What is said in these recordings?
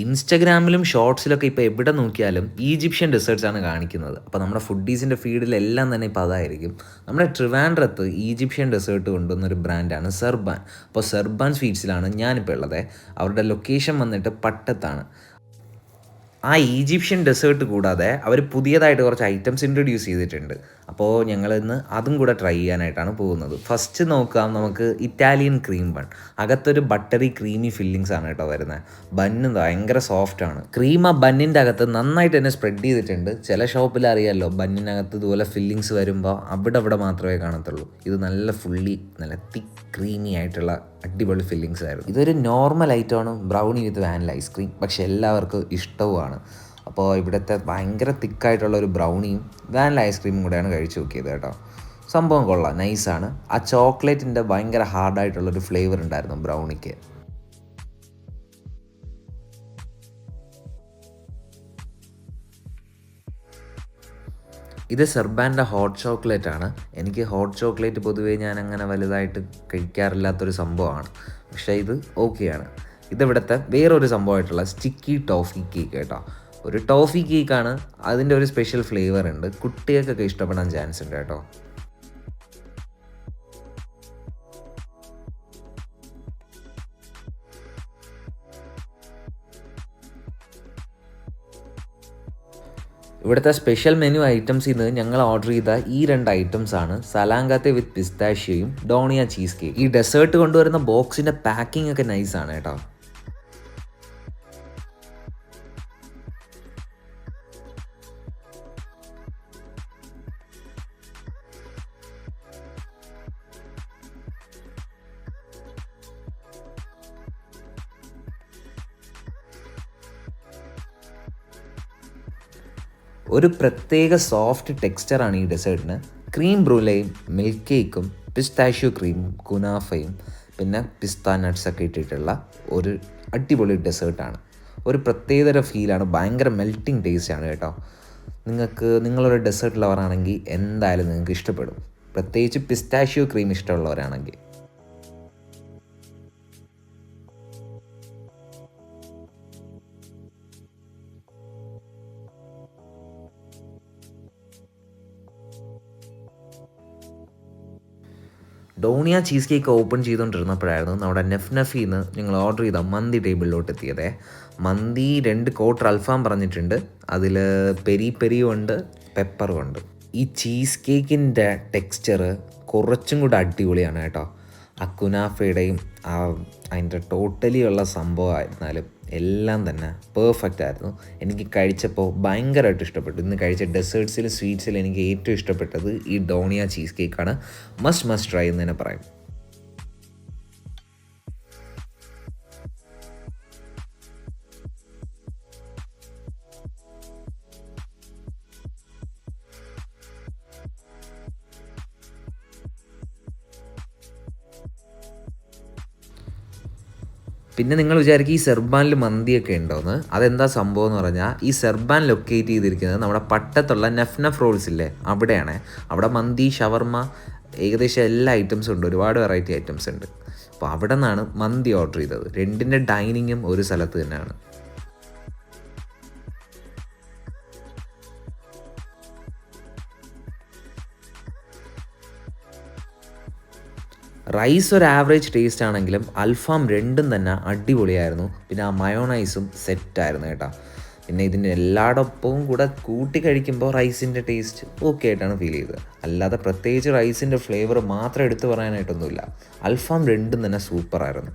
ഇൻസ്റ്റഗ്രാമിലും ഷോർട്സിലൊക്കെ ഇപ്പോൾ എവിടെ നോക്കിയാലും ഈജിപ്ഷ്യൻ ഡെസേർട്സ് ആണ് കാണിക്കുന്നത്. അപ്പോൾ നമ്മുടെ ഫുഡീസിന്റെ ഫീഡിലെല്ലാം തന്നെ ഇപ്പോൾ അതായിരിക്കും. നമ്മുടെ ട്രിവാൻഡ്രത്ത് ഈജിപ്ഷ്യൻ ഡെസേർട്ട് കൊണ്ടുവന്നൊരു ബ്രാൻഡാണ് സെർബാൻ. അപ്പോൾ സെർബാൻ സ്വീറ്റ്സിലാണ് ഞാനിപ്പോൾ ഉള്ളത്. അവരുടെ ലൊക്കേഷൻ വന്നിട്ട് പട്ടത്താണ്. ആ ഈജിപ്ഷ്യൻ ഡെസേർട്ട് കൂടാതെ അവർ പുതിയതായിട്ട് കുറച്ച് ഐറ്റംസ് ഇൻട്രൊഡ്യൂസ് ചെയ്തിട്ടുണ്ട്. അപ്പോൾ ഞങ്ങൾ ഇന്ന് അതും കൂടെ ട്രൈ ചെയ്യാനായിട്ടാണ് പോകുന്നത്. ഫസ്റ്റ് നോക്കാം നമുക്ക് ഇറ്റാലിയൻ ക്രീം ബൺ അകത്തൊരു ബട്ടറി ക്രീമി ഫില്ലിങ്സ് ആണ് കേട്ടോ വരുന്നത് ബണ്ണ് ഭയങ്കര സോഫ്റ്റ് ആണ്. ക്രീം ആ ബണ്ണിന്റെ അകത്ത് നന്നായിട്ട് തന്നെ സ്പ്രെഡ് ചെയ്തിട്ടുണ്ട്. ചില ഷോപ്പിൽ അറിയാമല്ലോ ബണ്ണിനകത്ത് ഇതുപോലെ ഫില്ലിങ്സ് വരുമ്പോൾ അവിടെ അവിടെ മാത്രമേ കാണത്തുള്ളൂ. ഇത് നല്ല ഫുള്ളി നല്ല തിക്ക് ക്രീമി ആയിട്ടുള്ള അടിപൊളി ഫില്ലിങ്സ് ആയിരുന്നു. ഇതൊരു നോർമൽ ഐറ്റമാണ് ബ്രൗണി വിത്ത് വാനില ഐസ്ക്രീം പക്ഷെ എല്ലാവർക്കും ഇഷ്ടവുമാണ്. അപ്പോൾ ഇവിടുത്തെ ഭയങ്കര തിക്കായിട്ടുള്ള ഒരു ബ്രൗണിയും വാനില ഐസ്ക്രീമും കൂടെയാണ് കഴിച്ചു നോക്കിയത് കേട്ടോ. സംഭവം കൊള്ളാം നൈസാണ് ആ ചോക്ലേറ്റിന്റെ ഭയങ്കര ഹാർഡായിട്ടുള്ളൊരു ഫ്ലേവർ ഉണ്ടായിരുന്നു ബ്രൗണിക്ക് ഇത് സെർബാന്റെ ഹോട്ട് ചോക്ലേറ്റ് ആണ്. എനിക്ക് ഹോട്ട് ചോക്ലേറ്റ് പൊതുവേ ഞാൻ അങ്ങനെ വലുതായിട്ട് കഴിക്കാറില്ലാത്തൊരു സംഭവമാണ്. പക്ഷേ ഇത് ഓക്കെയാണ് ഇതിവിടുത്തെ വേറൊരു സംഭവമായിട്ടുള്ള സ്റ്റിക്കി ടോഫി കേക്ക് കേട്ടോ. ഒരു ടോഫി കേക്കാണ് അതിന്റെ ഒരു സ്പെഷ്യൽ ഫ്ലേവർ ഉണ്ട്. കുട്ടികൾക്കൊക്കെ ഇഷ്ടപ്പെടാൻ ചാൻസ് ഉണ്ട് കേട്ടോ. ഇവിടുത്തെ സ്പെഷ്യൽ മെനു ഐറ്റംസ് നിന്ന് ഞങ്ങൾ ഓർഡർ ചെയ്ത ഈ രണ്ട് ഐറ്റംസ് ആണ്. സലാങ്കാത്തെ വിത്ത് പിസ്താഷ്യയും ഡോണിയ ചീസ് കേക്ക് ഈ ഡെസേർട്ട് കൊണ്ടുവരുന്ന ബോക്സിന്റെ പാക്കിംഗ് ഒക്കെ നൈസ് ആണ് കേട്ടോ. ഒരു പ്രത്യേക സോഫ്റ്റ് ടെക്സ്ചറാണ് ഈ ഡെസേർട്ടിന് ക്രീം ബ്രൂലയും മിൽക്ക് കേക്കും പിസ്താഷ്യൂ ക്രീമും കുനാഫയും പിന്നെ പിസ്ത നട്ട്സ് ഒക്കെ ഇട്ടിട്ടുള്ള ഒരു അടിപൊളി ഡെസേർട്ടാണ് ഒരു പ്രത്യേകതര ഫീലാണ് ഭയങ്കര മെൽറ്റിംഗ് ആണ് കേട്ടോ. നിങ്ങൾക്ക് നിങ്ങളൊരു ഡെസേർട്ട് ലവറാണെങ്കിൽ എന്തായാലും നിങ്ങൾക്ക് ഇഷ്ടപ്പെടും. പ്രത്യേകിച്ച് പിസ്താഷ്യോ ക്രീം ഇഷ്ടമുള്ളവരാണെങ്കിൽ. ഡോണിയ ചീസ് കേക്ക് ഓപ്പൺ ചെയ്തുകൊണ്ടിരുന്നപ്പോഴായിരുന്നു നമ്മുടെ നെഫ് നഫിന്ന് ഞങ്ങൾ ഓർഡർ ചെയ്ത മന്തി ടേബിളിലോട്ട് എത്തിയത് മന്തി രണ്ട് കോട്ടർ അൽഫാം പറഞ്ഞിട്ടുണ്ട്. അതിൽ പെരി പെരിയും ഉണ്ട് പെപ്പറും ഉണ്ട് ഈ ചീസ് കേക്കിന്റെ ടെക്സ്ചർ കുറച്ചും കൂടെ അടിപൊളിയാണ് കേട്ടോ. ആ കുനാഫയുടെയും ആ അതിന്റെ ടോട്ടലി ഉള്ള സംഭവമായിരുന്നാലും. എല്ലാം തന്നെ പെർഫെക്റ്റ് ആയിരുന്നു. എനിക്ക് കഴിച്ചപ്പോൾ ഭയങ്കരമായിട്ട് ഇഷ്ടപ്പെട്ടു. ഇന്ന് കഴിച്ച ഡെസേർട്സിലും സ്വീറ്റ്സിലും എനിക്ക് ഏറ്റവും ഇഷ്ടപ്പെട്ടത് ഈ ഡോണിയ ചീസ് കേക്കാണ് മസ്റ്റ് മസ്റ്റ് ട്രൈ എന്ന് തന്നെ പറയും. പിന്നെ നിങ്ങൾ വിചാരിക്കും ഈ സെർബാനിൽ മന്തിയൊക്കെ ഉണ്ടോയെന്ന് അതെന്താ സംഭവം എന്ന് പറഞ്ഞാൽ ഈ സെർബാൻ ലൊക്കേറ്റ് ചെയ്തിരിക്കുന്നത് നമ്മുടെ പട്ടത്തുള്ള നെഫ്നഫ് റോൾസ് ഇല്ലേ? അവിടെയാണ്. അവിടെ മന്തി ഷവർമ ഏകദേശം എല്ലാ ഐറ്റംസും ഉണ്ട്. ഒരുപാട് വെറൈറ്റി ഐറ്റംസ് ഉണ്ട്. അപ്പോൾ അവിടെ നിന്നാണ് മന്തി ഓർഡർ ചെയ്തത്. രണ്ടിന്റെ ഡൈനിങ്ങും ഒരു സ്ഥലത്ത് തന്നെയാണ്. റൈസ് ഒരു ആവറേജ് ടേസ്റ്റ് ആണെങ്കിലും അൽഫാം രണ്ടും തന്നെ അടിപൊളിയായിരുന്നു. പിന്നെ ആ മയോണൈസും സെറ്റായിരുന്നു കേട്ടോ. പിന്നെ ഇതിന്റെ എല്ലായിടൊപ്പവും കൂടെ കൂട്ടി കഴിക്കുമ്പോൾ റൈസിന്റെ ടേസ്റ്റ് ഓക്കെ ആയിട്ടാണ് ഫീൽ ചെയ്തത്. അല്ലാതെ പ്രത്യേകിച്ച് റൈസിന്റെ ഫ്ലേവർ മാത്രം എടുത്തു പറയാനായിട്ടൊന്നുമില്ല. അൽഫാം രണ്ടും തന്നെ സൂപ്പറായിരുന്നു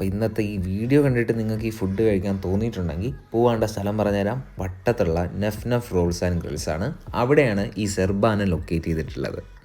അപ്പോൾ ഇന്നത്തെ ഈ വീഡിയോ കണ്ടിട്ട് നിങ്ങൾക്ക് ഈ ഫുഡ് കഴിക്കാൻ തോന്നിയിട്ടുണ്ടെങ്കിൽ പോവാണ്ട സ്ഥലം പറഞ്ഞുതരാം. വട്ടത്തുള്ള നെഫ് നെഫ് റോൾസ് ആൻഡ് ഗ്രിൽസ് ആണ്. അവിടെയാണ് ഈ സെർബാന ലൊക്കേറ്റ് ചെയ്തിട്ടുള്ളത്.